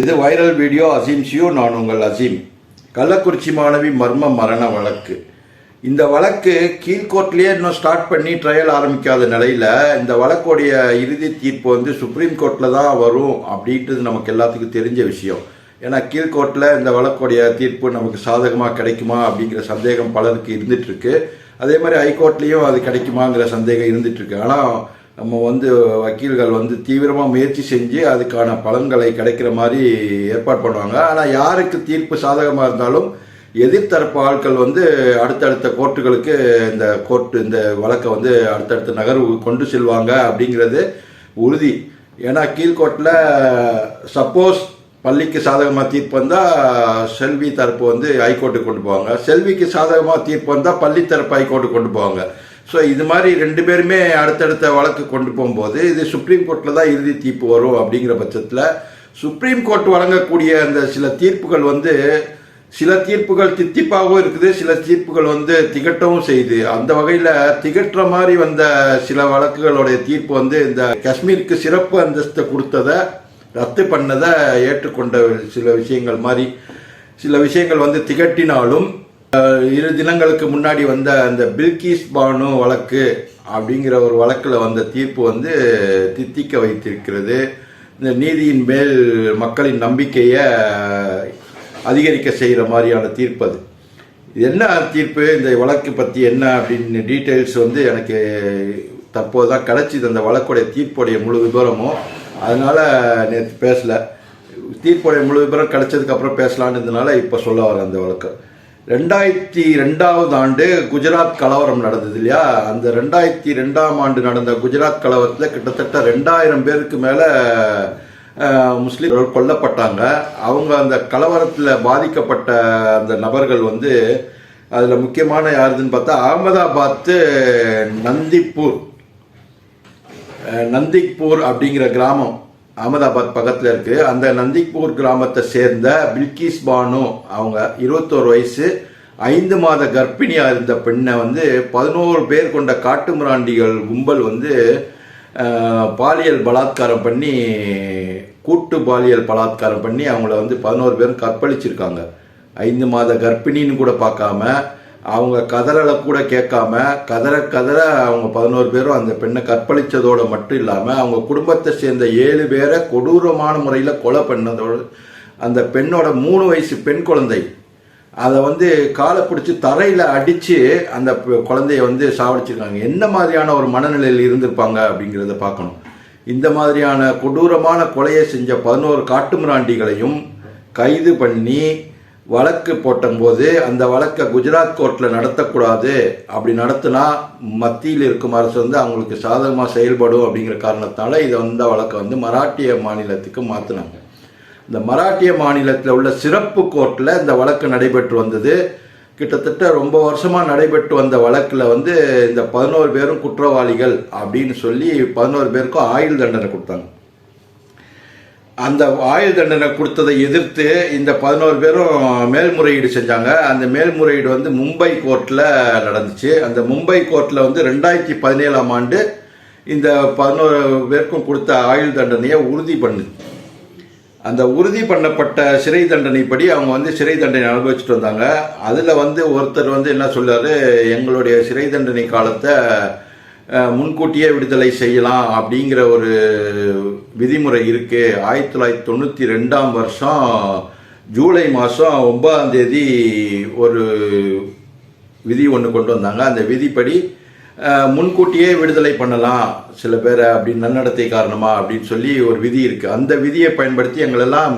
இது viral video Azeem ஷியூ நான் உங்கள் அசீம் கள்ளக்குறிச்சி மாணவி மர்ம மரண வழக்கு. இந்த வழக்கு கீழ்கோர்ட்லேயே இன்னும் ஸ்டார்ட் பண்ணி ட்ரையல் ஆரம்பிக்காத நிலையில் இந்த வழக்குடைய இறுதி தீர்ப்பு வந்து சுப்ரீம் கோர்ட்டில் தான் வரும் அப்படின்றது நமக்கு எல்லாத்துக்கும் தெரிஞ்ச விஷயம். ஏன்னா கீழ்கோர்ட்டில் இந்த வழக்குடைய தீர்ப்பு நமக்கு சாதகமாக கிடைக்குமா அப்படிங்கிற சந்தேகம் பலருக்கு இருந்துகிட்ருக்கு அதே மாதிரி ஹைகோர்ட்லேயும் அது கிடைக்குமாங்கிற சந்தேகம் இருந்துகிட்ருக்கு ஆனால் நம்ம வந்து வக்கீல்கள் வந்து தீவிரமாக முயற்சி செஞ்சு அதுக்கான பலன்களை கிடைக்கிற மாதிரி ஏற்பாடு பண்ணுவாங்க. ஆனால் யாருக்கு தீர்ப்பு சாதகமாக இருந்தாலும் எதிர்த்தரப்பு ஆட்கள் வந்து அடுத்தடுத்த கோர்ட்டுகளுக்கு இந்த கோர்ட்டு இந்த வழக்கை வந்து அடுத்தடுத்த நகர்வு கொண்டு செல்வாங்க அப்படிங்கிறது உறுதி. ஏன்னா கீழ்கோர்ட்டில் சப்போஸ் பள்ளிக்கு சாதகமாக தீர்ப்பு வந்தால் செல்வி தரப்பு வந்து ஹைகோர்ட்டுக்கு கொண்டு போவாங்க. செல்விக்கு சாதகமாக தீர்ப்பு வந்தால் பள்ளி தரப்பு ஹைகோர்ட்டுக்கு கொண்டு போவாங்க. ஸோ இது மாதிரி ரெண்டு பேருமே அடுத்தடுத்த வழக்கு கொண்டு போகும்போது இது சுப்ரீம் கோர்ட்டில் தான் இறுதி தீர்ப்பு வரும் அப்படிங்கிற பட்சத்தில் சுப்ரீம் கோர்ட் வழங்கக்கூடிய அந்த சில தீர்ப்புகள் வந்து சில தீர்ப்புகள் தித்திப்பாகவும் இருக்குது சில தீர்ப்புகள் வந்து திகட்டவும் செய்யுது அந்த வகையில் திகட்டுற மாதிரி வந்த சில வழக்குகளுடைய தீர்ப்பு வந்து இந்த காஷ்மீருக்கு சிறப்பு அந்தஸ்தை கொடுத்ததை ரத்து பண்ணதை ஏற்றுக்கொண்ட சில விஷயங்கள் மாதிரி சில விஷயங்கள் வந்து திகட்டினாலும் இரு தினங்களுக்கு முன்னாடி வந்த அந்த பில்கிஸ் பானு வழக்கு அப்படிங்கிற ஒரு வழக்கில் வந்த தீர்ப்பு வந்து தித்திக்க வைத்திருக்கிறது. இந்த நீதியின் மேல் மக்களின் நம்பிக்கையை அதிகரிக்க செய்கிற மாதிரியான தீர்ப்பு அது. என்ன தீர்ப்பு? இந்த வழக்கு பற்றி என்ன அப்படின்னு டீட்டெயில்ஸ் வந்து எனக்கு தற்போது தான் கிடச்சிது. அந்த வழக்குடைய தீர்ப்புடைய முழு விவரமும் அதனால் நேற்று பேசலை. தீர்ப்புடைய முழு விவரம் கிடச்சதுக்கப்புறம் பேசலான்றதுனால பேசலான்னு இருந்தனால இப்போ சொல்ல வரேன் அந்த வழக்கு. ரெண்டாயிரத்தி ரெண்டாவது ஆண்டு குஜராத் கலவரம் நடந்தது இல்லையா? அந்த ரெண்டாயிரத்தி ரெண்டாம் ஆண்டு நடந்த குஜராத் கலவரத்தில் கிட்டத்தட்ட ரெண்டாயிரம் பேருக்கு மேலே முஸ்லீம்கள் கொல்லப்பட்டாங்க. அவங்க அந்த கலவரத்தில் பாதிக்கப்பட்ட அந்த நபர்கள் வந்து அதில் முக்கியமான யாருதுன்னு பார்த்தா அகமதாபாத்து நந்திப்பூர். நந்திப்பூர் அப்படிங்கிற கிராமம். அகமதாபாத் பக்கத்தில் இருக்கு. அந்த நந்திக்பூர் கிராமத்தை சேர்ந்த பில்கிஸ் பானு அவங்க இருபத்தோரு வயசு ஐந்து மாத கர்ப்பிணியா இருந்த பெண்ணை வந்து பதினோரு பேர் கொண்ட காட்டுமிராண்டிகள் கும்பல் வந்து பாலியல் பலாத்காரம் பண்ணி கூட்டு பாலியல் பலாத்காரம் பண்ணி அவங்கள வந்து பதினோரு பேரும் கற்பழிச்சிருக்காங்க. ஐந்து மாத கர்ப்பிணின்னு கூட பார்க்காம அவங்க கதறலை கூட கேட்காம கதற கதற அவங்க பதினோரு பேரும் அந்த பெண்ணை கற்பழித்ததோடு மட்டும் இல்லாமல் அவங்க குடும்பத்தை சேர்ந்த ஏழு பேரை கொடூரமான முறையில் கொலை பண்ணதோடு அந்த பெண்ணோட மூணு வயசு பெண் குழந்தை. அதை வந்து காலை பிடிச்சி தரையில் அடித்து அந்த குழந்தைய வந்து சாவடிச்சிருக்காங்க. என்ன மாதிரியான ஒரு மனநிலையில் இருந்திருப்பாங்க அப்படிங்கிறத பார்க்கணும். இந்த மாதிரியான கொடூரமான கொலையை செஞ்ச பதினோரு காட்டுமிராண்டிகளையும் கைது பண்ணி வழக்கு போட்டபோது அந்த வழக்கை குஜராத் கோர்ட்டில் நடத்தக்கூடாது. அப்படி நடத்தினா மத்தியில் இருக்கும் அரசு வந்து அவங்களுக்கு சாதகமாக செயல்படும் அப்படிங்கிற காரணத்தால் இதை வந்த வழக்கை வந்து மராட்டிய மாநிலத்துக்கு மாற்றினாங்க இந்த மராட்டிய மாநிலத்தில் உள்ள சிறப்பு கோர்ட்டில் இந்த வழக்கு நடைபெற்று வந்தது. கிட்டத்தட்ட ரொம்ப வருஷமாக நடைபெற்று வந்த வழக்கில் வந்து இந்த பதினோரு பேரும் குற்றவாளிகள் அப்படின்னு சொல்லி பதினோரு பேருக்கும் ஆயுள் தண்டனை கொடுத்தாங்க. அந்த ஆயுள் தண்டனை கொடுத்ததை எதிர்த்து இந்த பதினோரு பேரும் மேல்முறையீடு செஞ்சாங்க. அந்த மேல்முறையீடு வந்து மும்பை கோர்ட்டில் நடந்துச்சு. அந்த மும்பை கோர்ட்டில் வந்து ரெண்டாயிரத்தி பதினேழாம் ஆண்டு இந்த பதினோரு பேருக்கும் கொடுத்த ஆயுள் தண்டனையை உறுதி பண்ணு. அந்த உறுதி பண்ணப்பட்ட சிறை தண்டனைப்படி அவங்க வந்து சிறை தண்டனை அனுபவிச்சுட்டு வந்தாங்க. அதில் வந்து ஒருத்தர் வந்து என்ன சொல்றாரு? எங்களுடைய சிறை தண்டனை காலத்தை முன்கூட்டியே விடுதலை செய்யலாம் அப்படிங்கிற ஒரு விதிமுறை இருக்குது ஆயிரத்தி தொள்ளாயிரத்தி தொண்ணூற்றி ரெண்டாம் வருஷம் ஜூலை மாதம் ஒன்பதாம் தேதி ஒரு விதி ஒன்று கொண்டு வந்தாங்க. அந்த விதிப்படி முன்கூட்டியே விடுதலை பண்ணலாம் சில பேரை அப்படி நன்னடத்தை காரணமாக அப்படின்னு சொல்லி ஒரு விதி இருக்குது அந்த விதியை பயன்படுத்தி எங்களெல்லாம்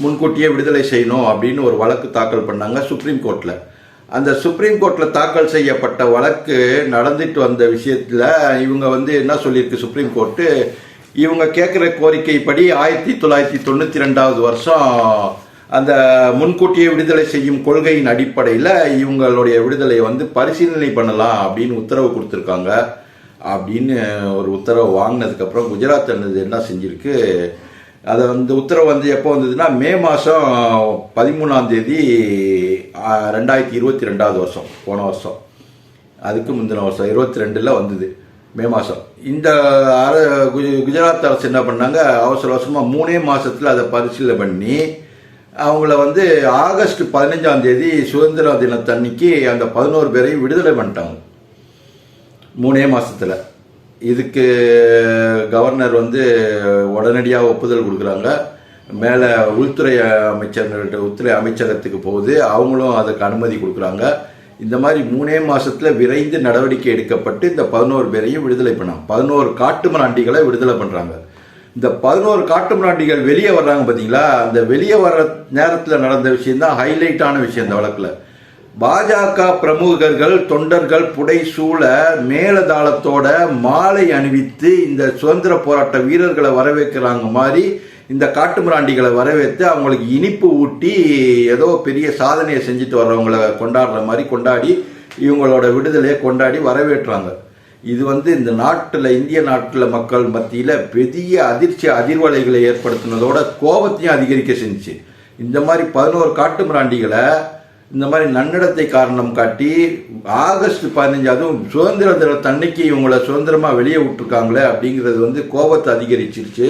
முன்கூட்டியே விடுதலை செய்யணும் அப்படின்னு ஒரு வழக்கு தாக்கல் பண்ணாங்க சுப்ரீம் கோர்ட்டில் அந்த சுப்ரீம் கோர்ட்டில் தாக்கல் செய்யப்பட்ட வழக்கு நடந்துட்டு வந்த விஷயத்தில் இவங்க வந்து என்ன சொல்லியிருக்கு சுப்ரீம் கோர்ட்டு இவங்க கேட்குற கோரிக்கைப்படி ஆயிரத்தி தொள்ளாயிரத்தி தொண்ணூற்றி ரெண்டாவது வருஷம் அந்த முன்கூட்டியே விடுதலை செய்யும் கொள்கையின் அடிப்படையில் இவங்களுடைய விடுதலையை வந்து பரிசீலனை பண்ணலாம் அப்படின்னு உத்தரவு கொடுத்துருக்காங்க. அப்படின்னு ஒரு உத்தரவு வாங்கினதுக்கப்புறம் குஜராத் என்னது என்ன செஞ்சிருக்கு? அதை வந்து உத்தரவு வந்து எப்போ வந்ததுன்னா மே மாதம் பதிமூணாம் தேதி ரெண்டாயிரத்தி இருபத்தி ரெண்டாவது வருஷம் போன வருஷம். அதுக்கு முந்தின வருஷம் இருபத்தி ரெண்டில் வந்தது மே மாதம் இந்த அர- குஜ- குஜராத் அரசு என்ன பண்ணாங்க அவசர அவசரமாக மூணே மாதத்தில் அதை பரிசீலனை பண்ணி அவங்கள வந்து ஆகஸ்ட் பதினஞ்சாம் தேதி சுதந்திர தினத்தன்னைக்கு அந்த பதினோரு பேரையும் விடுதலை பண்ணிட்டாங்க. மூணே மாதத்தில் இதுக்கு கவர்னர் வந்து உடனடியாக ஒப்புதல் கொடுக்குறாங்க. மேலே உள்துறை அமைச்சர்கள்ட்ட உள்துறை அமைச்சகத்துக்கு போகுது. அவங்களும் அதுக்கு அனுமதி கொடுக்குறாங்க. இந்த மாதிரி மூணே மாதத்தில் விரைந்து நடவடிக்கை எடுக்கப்பட்டு இந்த பதினோரு பேரையும் விடுதலை பண்ணாங்க. பதினோரு காட்டு மிராண்டிகளை விடுதலை பண்ணுறாங்க இந்த பதினோரு காட்டு மிராண்டிகள் வெளியே வர்றாங்க பார்த்தீங்களா அந்த வெளியே வர்ற நேரத்தில் நடந்த விஷயந்தான் ஹைலைட்டான விஷயம் இந்த வழக்கில். பாஜக பிரமுகர்கள் தொண்டர்கள் புடைசூழ மேலதாளத்தோட மாலை அணிவித்து இந்த சுதந்திர போராட்ட வீரர்களை வரவேற்கிறாங்க மாதிரி இந்த காட்டுமிராண்டிகளை வரவேற்று அவங்களுக்கு இனிப்பு ஊட்டி ஏதோ பெரிய சாதனையை செஞ்சுட்டு வர்றவங்கள கொண்டாடுற மாதிரி கொண்டாடி இவங்களோட விடுதலையை கொண்டாடி வரவேற்றாங்க. இது வந்து இந்த நாட்டில் இந்திய நாட்டில் மக்கள் மத்தியில் பெரிய அதிர்ச்சி அதிர்வலைகளை ஏற்படுத்தினதோட கோபத்தையும் அதிகரிக்க செஞ்சுச்சு. இந்த மாதிரி பதினோரு காட்டு மிராண்டிகளை இந்த மாதிரி நன்னடத்தை காரணம் காட்டி ஆகஸ்ட் பதினஞ்சு அதுவும் சுதந்திர தினத்தன்னைக்கு இவங்களை சுதந்திரமாக வெளியே விட்டுருக்காங்களே அப்படிங்கிறது வந்து கோபத்தை அதிகரிச்சிருச்சு.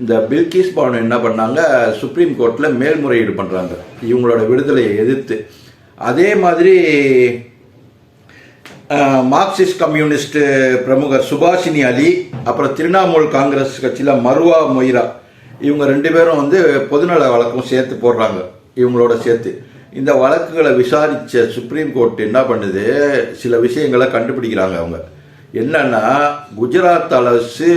இந்த பில்கிஸ் பானு என்ன பண்ணாங்க? சுப்ரீம் கோர்ட்டில் மேல்முறையீடு பண்ணுறாங்க இவங்களோட விடுதலையை எதிர்த்து. அதே மாதிரி மார்க்சிஸ்ட் கம்யூனிஸ்ட் பிரமுகர் சுபாஷினி அலி அப்புறம் திரிணாமுல் காங்கிரஸ் கட்சியில் மருவா மொய்ரா இவங்க ரெண்டு பேரும் வந்து பொதுநல வழக்கும் சேர்த்து போடுறாங்க. இவங்களோட சேர்த்து. இந்த வழக்குகளை விசாரித்த சுப்ரீம் கோர்ட் என்ன பண்ணுது? சில விஷயங்களை கண்டுபிடிக்கிறாங்க அவங்க. என்னன்னா குஜராத் அரசு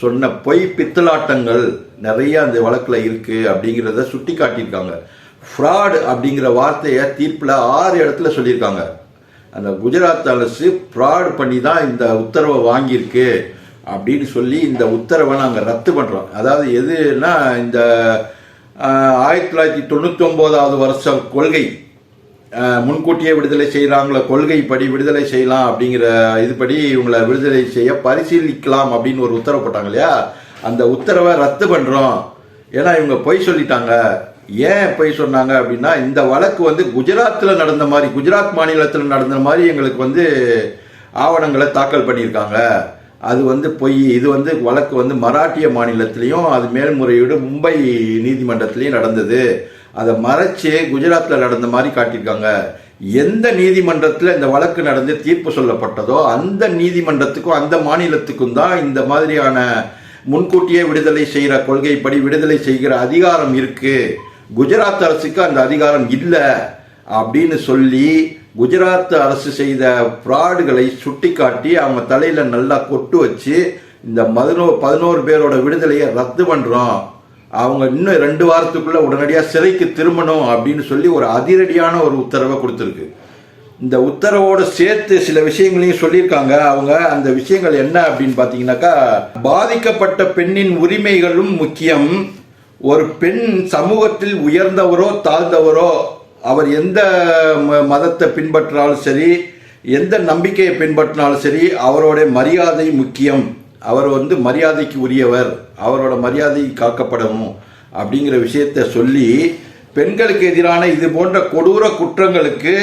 சொன்ன பொய் பித்தலாட்டங்கள் நிறைய அந்த வழக்கில் இருக்கு அப்படிங்கிறத சுட்டி காட்டியிருக்காங்க ஃப்ராடு அப்படிங்கிற வார்த்தையை தீர்ப்பில் ஆறு இடத்துல சொல்லியிருக்காங்க. அந்த குஜராத் அரசு ஃப்ராட் பண்ணி தான் இந்த உத்தரவை வாங்கியிருக்கு அப்படின்னு சொல்லி இந்த உத்தரவை நாங்கள் ரத்து பண்ணுறோம் அதாவது எதுனா இந்த ஆயிரத்தி தொள்ளாயிரத்தி தொண்ணூற்றி ஒம்போதாவது வருஷம் கொள்கை முன்கூட்டியே விடுதலை செய்கிறாங்கள கொள்கைப்படி விடுதலை செய்யலாம் அப்படிங்கிற இதுபடி இவங்களை விடுதலை செய்ய பரிசீலிக்கலாம் அப்படின்னு ஒரு உத்தரவு போட்டாங்க இல்லையா? அந்த உத்தரவை ரத்து பண்ணுறோம் ஏன்னா இவங்க பொய் சொல்லிட்டாங்க. ஏன் பொய் சொன்னாங்க அப்படின்னா இந்த வழக்கு வந்து குஜராத்தில் நடந்த மாதிரி குஜராத் மாநிலத்தில் நடந்த மாதிரி எங்களுக்கு வந்து ஆவணங்களை தாக்கல் பண்ணியிருக்காங்க. அது வந்து பொய். இது வந்து வழக்கு வந்து மராட்டிய மாநிலத்திலையும் அது மேல்முறையீடு மும்பை நீதிமன்றத்திலையும் நடந்தது. அதை மறைச்சு குஜராத்தில் நடந்த மாதிரி காட்டியிருக்காங்க. எந்த நீதிமன்றத்தில் இந்த வழக்கு நடந்து தீர்ப்பு சொல்லப்பட்டதோ அந்த நீதிமன்றத்துக்கும் அந்த மாநிலத்துக்கும் தான் இந்த மாதிரியான முன்கூட்டியே விடுதலை செய்கிற கொள்கைப்படி விடுதலை செய்கிற அதிகாரம் இருக்குது குஜராத் அரசுக்கு அந்த அதிகாரம் இல்லை அப்படின்னு சொல்லி குஜராத் அரசு செய்த ஃப்ராடுகளை சுட்டி காட்டி அவங்க தலையில் நல்லா கொட்டு வச்சு இந்த பதினோ பதினோரு பேரோட விடுதலையை ரத்து பண்ணுறோம் அவங்க இன்னும் ரெண்டு வாரத்துக்குள்ளே உடனடியாக சிறைக்கு திரும்பணும் அப்படின்னு சொல்லி ஒரு அதிரடியான ஒரு உத்தரவை கொடுத்துருக்கு. இந்த உத்தரவோடு சேர்த்து சில விஷயங்களையும் சொல்லியிருக்காங்க. அவங்க அந்த விஷயங்கள் என்ன அப்படின்னு பார்த்தீங்கன்னாக்கா பாதிக்கப்பட்ட பெண்ணின் உரிமைகளும் முக்கியம். ஒரு பெண் சமூகத்தில் உயர்ந்தவரோ தாழ்ந்தவரோ அவர் எந்த ம- மதத்தை பின்பற்றினாலும் சரி எந்த நம்பிக்கையை பின்பற்றினாலும் சரி அவரோட மரியாதை முக்கியம். அவர் வந்து மரியாதைக்கு உரியவர் அவரோட மரியாதை காக்கப்படணும் அப்படிங்கிற விஷயத்த சொல்லி பெண்களுக்கு எதிரான இது போன்ற கொடூர குற்றங்களுக்கு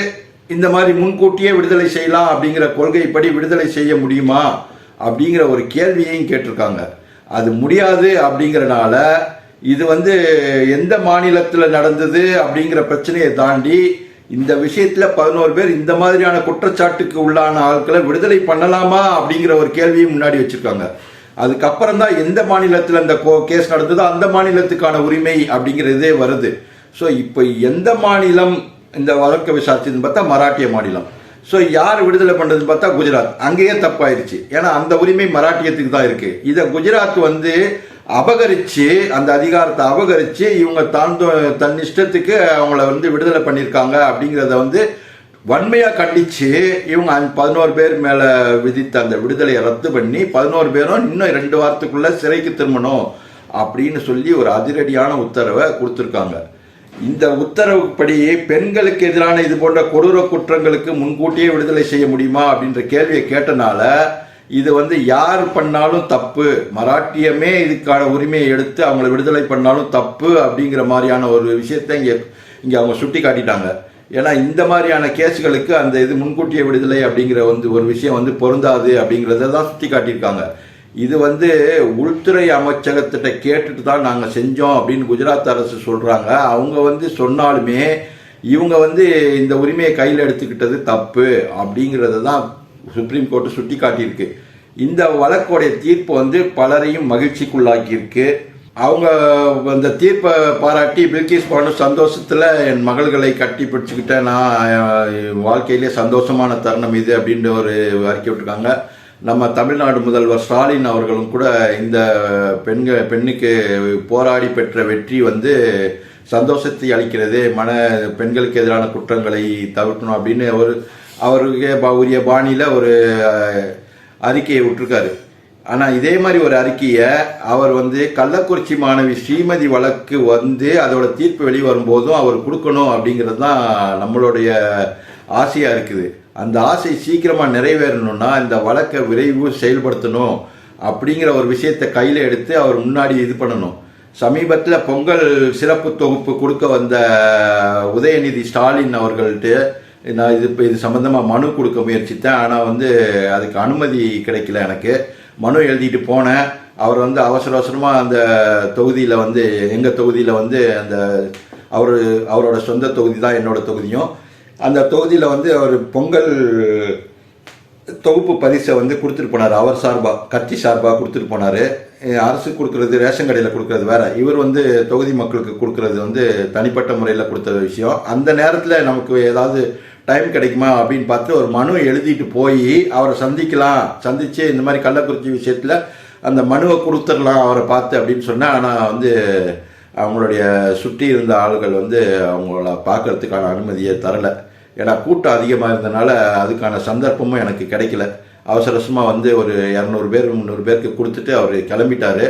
இந்த மாதிரி முன்கூட்டியே விடுதலை செய்யலாம் அப்படிங்கிற கொள்கைப்படி விடுதலை செய்ய முடியுமா அப்படிங்கிற ஒரு கேள்வியையும் கேட்டிருக்காங்க. அது முடியாது அப்படிங்கறனால இது வந்து எந்த மாநிலத்தில் நடந்தது அப்படிங்கிற பிரச்சனையை தாண்டி இந்த விஷயத்துல பதினோரு பேர் இந்த மாதிரியான குற்றச்சாட்டுக்கு உள்ளான ஆட்களை விடுதலை பண்ணலாமா அப்படிங்கிற ஒரு கேள்வியும் முன்னாடி வச்சிருக்காங்க. அதுக்கப்புறம் தான் எந்த மாநிலத்தில் இந்த கேஸ் நடந்ததோ அந்த மாநிலத்துக்கான உரிமை அப்படிங்கிறதே வருது. ஸோ இப்போ எந்த மாநிலம் இந்த வழக்கை விசாரிச்சதுன்னு பார்த்தா மராட்டிய மாநிலம். ஸோ யார் விடுதலை பண்ணுறதுன்னு பார்த்தா குஜராத். அங்கேயே தப்பாயிருச்சு. ஏன்னா அந்த உரிமை மராட்டியத்துக்கு தான் இருக்குது இதை குஜராத் வந்து அபகரிச்சு அந்த அதிகாரத்தை அபகரிச்சு இவங்க தான் தன் இஷ்டத்துக்கு அவங்கள வந்து விடுதலை பண்ணியிருக்காங்க அப்படிங்கிறத வந்து வன்மையாக கண்டித்து இவங்க பதினோரு பேர் மேலே விதித்த அந்த விடுதலையை ரத்து பண்ணி பதினோரு பேரும் இன்னும் ரெண்டு வாரத்துக்குள்ளே சிறைக்கு திரும்பணும் அப்படின்னு சொல்லி ஒரு அதிரடியான உத்தரவை கொடுத்துருக்காங்க. இந்த உத்தரவுப்படி பெண்களுக்கு எதிரான இது போன்ற கொடூர குற்றங்களுக்கு முன்கூட்டியே விடுதலை செய்ய முடியுமா அப்படின்ற கேள்வியை கேட்டனால இது வந்து யார் பண்ணாலும் தப்பு. மராட்டியமே இதுக்கான உரிமையை எடுத்து அவங்கள விடுதலை பண்ணாலும் தப்பு அப்படிங்கிற மாதிரியான ஒரு விஷயத்தை இங்கே இங்கே அவங்க சுட்டி காட்டிட்டாங்க ஏன்னா இந்த மாதிரியான கேஸுகளுக்கு அந்த இது முன்கூட்டிய விடுதலை அப்படிங்கிற வந்து ஒரு விஷயம் வந்து பொருந்தாது அப்படிங்கிறத தான் சுட்டி காட்டியிருக்காங்க இது வந்து உள்துறை அமைச்சகத்திட்ட கேட்டுட்டு தான் நாங்கள் செஞ்சோம் அப்படின்னு குஜராத் அரசு சொல்கிறாங்க அவங்க வந்து சொன்னாலுமே இவங்க வந்து இந்த உரிமையை கையில் எடுத்துக்கிட்டது தப்பு அப்படிங்கிறத தான் சுப்ரீம் கோர்ட்டு சுட்டி காட்டியிருக்கு இந்த வழக்கோடைய தீர்ப்பு வந்து பலரையும் மகிழ்ச்சிக்குள்ளாக்கியிருக்கு. அவங்க அந்த தீர்ப்பை பாராட்டி பில்கிஸ் பானு சந்தோஷத்தில் என் மகள்களை கட்டி பிடிச்சிக்கிட்டேன் நான் வாழ்க்கையிலே சந்தோஷமான தருணம் இது அப்படின்ற ஒரு அறிக்கை விட்டுருக்காங்க. நம்ம தமிழ்நாடு முதல்வர் ஸ்டாலின் அவர்களும் கூட இந்த பெண்கள் பெண்ணுக்கு போராடி பெற்ற வெற்றி வந்து சந்தோஷத்தை அளிக்கிறது. மன பெண்களுக்கு எதிரான குற்றங்களை தவிர்க்கணும் அப்படின்னு ஒரு அவருக்கு உரிய பாணியில் ஒரு அறிக்கையை விட்டுருக்காரு. ஆனால் இதே மாதிரி ஒரு அறிக்கையை அவர் வந்து கள்ளக்குறிச்சி மாணவி ஸ்ரீமதி வழக்கு வந்து அதோட தீர்ப்பு வெளி வரும்போதும் அவர் கொடுக்கணும் அப்படிங்கிறது தான் நம்மளுடைய ஆசையாக இருக்குது. அந்த ஆசை சீக்கிரமாக நிறைவேறணும்னா இந்த வழக்கை விரைவு செயல்படுத்தணும் அப்படிங்கிற ஒரு விஷயத்தை கையில் எடுத்து அவர் முன்னாடி இது பண்ணணும். சமீபத்தில் பொங்கல் சிறப்பு தொகுப்பு கொடுக்க வந்த உதயநிதி ஸ்டாலின் அவர்கள்ட்ட நான் இது இப்போ இது சம்மந்தமாக மனு கொடுக்க முயற்சித்தேன். ஆனால் வந்து அதுக்கு அனுமதி கிடைக்கல எனக்கு. மனு எழுதிட்டு போனேன். அவர் வந்து அவசர அவசரமாக அந்த தொகுதியில் வந்து எங்கள் தொகுதியில் வந்து அந்த அவர் அவரோட சொந்த தொகுதி தான் என்னோடய தொகுதியும். அந்த தொகுதியில் வந்து அவர் பொங்கல் தொகுப்பு பரிசை வந்து கொடுத்துட்டு போனார். அவர் சார்பாக கட்சி சார்பாக கொடுத்துட்டு போனார். அரசு கொடுக்குறது ரேஷன் கடையில் கொடுக்குறது வேறு. இவர் வந்து தொகுதி மக்களுக்கு கொடுக்குறது வந்து தனிப்பட்ட முறையில் கொடுத்த விஷயம். அந்த நேரத்தில் நமக்கு ஏதாவது டைம் கிடைக்குமா அப்படின்னு பார்த்து ஒரு மனு எழுதிட்டு போய் அவரை சந்திக்கலாம். சந்தித்து இந்த மாதிரி கள்ளக்குறிச்சி விஷயத்தில் அந்த மனுவை கொடுத்துடலாம் அவரை பார்த்து அப்படின்னு சொன்னால் ஆனால் வந்து அவங்களுடைய சுற்றி இருந்த ஆளுகள் வந்து அவங்கள பார்க்கறதுக்கான அனுமதியை தரலை. ஏன்னா கூட்டம் அதிகமாக இருந்தனால அதுக்கான சந்தர்ப்பமும் எனக்கு கிடைக்கல. அவசர அவசரமாக வந்து ஒரு இரநூறு பேர் முந்நூறு பேருக்கு கொடுத்துட்டு அவர் கிளம்பிட்டாரு.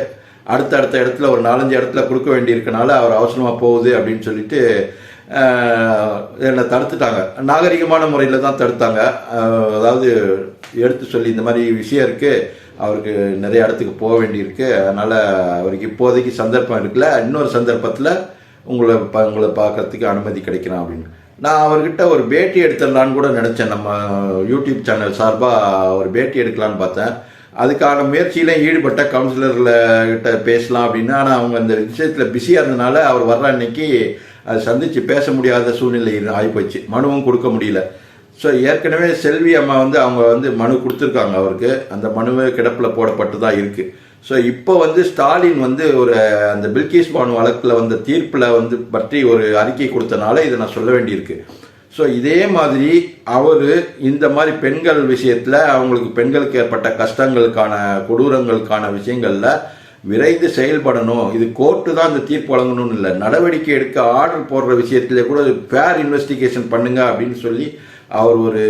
அடுத்த அடுத்த இடத்துல ஒரு நாலஞ்சு இடத்துல கொடுக்க வேண்டியிருக்கனால அவர் அவசரமாக போகுது அப்படின்னு சொல்லிட்டு என்னை தடுத்துட்டாங்க. நாகரிகமான முறையில் தான் தடுத்தாங்க. அதாவது எடுத்து சொல்லி இந்த மாதிரி விஷயம் இருக்குது அவருக்கு நிறைய இடத்துக்கு போக வேண்டியிருக்கு. அதனால் அவருக்கு இப்போதைக்கு சந்தர்ப்பம் இருக்குல்ல இன்னொரு சந்தர்ப்பத்தில் உங்களை ப உங்களை பார்க்கறதுக்கு அனுமதி கிடைக்கலாம் அப்படின்னு. நான் அவர்கிட்ட ஒரு பேட்டி எடுத்துடலான்னு கூட நினச்சேன். நம்ம யூடியூப் சேனல் சார்பாக ஒரு பேட்டி எடுக்கலான்னு பார்த்தேன். அதுக்கான முயற்சியிலையும் ஈடுபட்ட கவுன்சிலர்கிட்ட பேசலாம் அப்படின்னு. ஆனால் அவங்க அந்த விஷயத்தில் பிஸியாக இருந்தனால அவர் வர்ற அன்னைக்கு அதை சந்தித்து பேச முடியாத சூழ்நிலை ஆகிப்போச்சு மனுவும் கொடுக்க முடியல. ஸோ ஏற்கனவே செல்வி அம்மா வந்து அவங்க வந்து மனு கொடுத்துருக்காங்க அவருக்கு. அந்த மனுவே கிடப்பில் போடப்பட்டு தான் இருக்குது ஸோ இப்போ வந்து ஸ்டாலின் வந்து ஒரு அந்த பில்கிஸ் பானு வழக்கில் வந்த தீர்ப்பில் வந்து பற்றி ஒரு அறிக்கை கொடுத்தனால இதை நான் சொல்ல வேண்டியிருக்கு. ஸோ இதே மாதிரி அவர் இந்த மாதிரி பெண்கள் விஷயத்தில் அவங்களுக்கு பெண்களுக்கு ஏற்பட்ட கஷ்டங்களுக்கான கொடூரங்களுக்கான விஷயங்களில் விரைந்து செயல்படணும். இது கோர்ட்டு தான் இந்த தீர்ப்பு வழங்கணும்னு இல்லை. நடவடிக்கை எடுக்க ஆர்டர் போடுற விஷயத்திலே கூட ஃபேர் இன்வெஸ்டிகேஷன் பண்ணுங்க அப்படின்னு சொல்லி அவர் ஒரு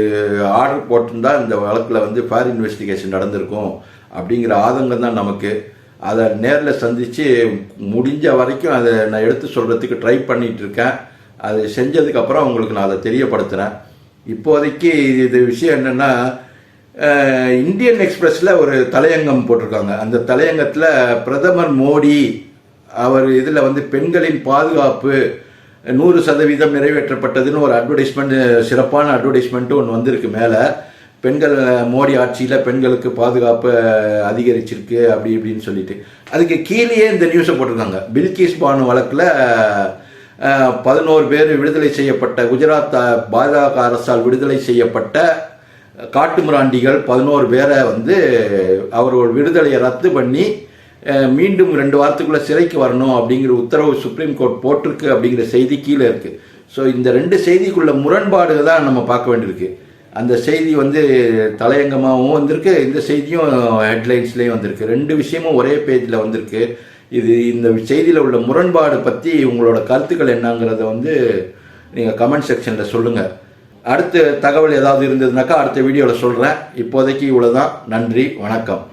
ஆர்டர் போட்டிருந்தா இந்த வழக்கில் வந்து ஃபேர் இன்வெஸ்டிகேஷன் நடந்திருக்கும் அப்படிங்கிற ஆதங்கம் தான் நமக்கு. அதை நேரில் சந்தித்து முடிஞ்ச வரைக்கும் அதை நான் எடுத்து சொல்கிறதுக்கு ட்ரை பண்ணிகிட்டு இருக்கேன். அது செஞ்சதுக்கப்புறம் உங்களுக்கு நான் அதை தெரியப்படுத்துகிறேன் இப்போதைக்கு இது விஷயம் என்னென்னா இந்தியன் எக்ஸ்பிரஸில் ஒரு தலையங்கம் போட்டிருக்காங்க. அந்த தலையங்கத்தில் பிரதமர் மோடி அவர் இதில் வந்து பெண்களின் பாதுகாப்பு நூறு சதவீதம் நிறைவேற்றப்பட்டதுன்னு ஒரு அட்வர்டைஸ்மெண்ட் சிறப்பான அட்வர்டைஸ்மெண்ட்டு ஒன்று வந்திருக்கு மேலே. பெண்கள் மோடி ஆட்சியில் பெண்களுக்கு பாதுகாப்பு அதிகரிச்சிருக்கு அப்படி இப்படின்னு சொல்லிட்டு. அதுக்கு கீழேயே இந்த நியூஸை போட்டிருக்காங்க. பில்கிஸ் பானு வழக்கில் பதினோரு பேர் விடுதலை செய்யப்பட்ட குஜராத் பாஜக அரசால் விடுதலை செய்யப்பட்ட காட்டுமிராண்டிகள் பதினோரு பேரை வந்து அவர்கள் விடுதலையை ரத்து பண்ணி மீண்டும் ரெண்டு வாரத்துக்குள்ளே சிறைக்கு வரணும் அப்படிங்கிற உத்தரவு சுப்ரீம் கோர்ட் போட்டிருக்கு அப்படிங்கிற செய்தி கீழே இருக்குது ஸோ இந்த ரெண்டு செய்திக்குள்ள முரண்பாடுகள் தான் நம்ம பார்க்க வேண்டியிருக்கு. அந்த செய்தி வந்து தலையங்கமாகவும் வந்திருக்கு இந்த செய்தியும் ஹெட்லைன்ஸ்லேயும் வந்திருக்கு. ரெண்டு விஷயமும் ஒரே பேஜில் வந்திருக்கு. இது இந்த செய்தியில் உள்ள முரண்பாடு பற்றி உங்களோட கருத்துக்கள் என்னங்கிறத வந்து நீங்கள் கமெண்ட் செக்ஷனில் சொல்லுங்கள் அடுத்த தகவல் ஏதாவது இருந்ததுனாக்கா அடுத்த வீடியோவில் சொல்கிறேன் இப்போதைக்கு இவ்வளோதான் நன்றி வணக்கம்.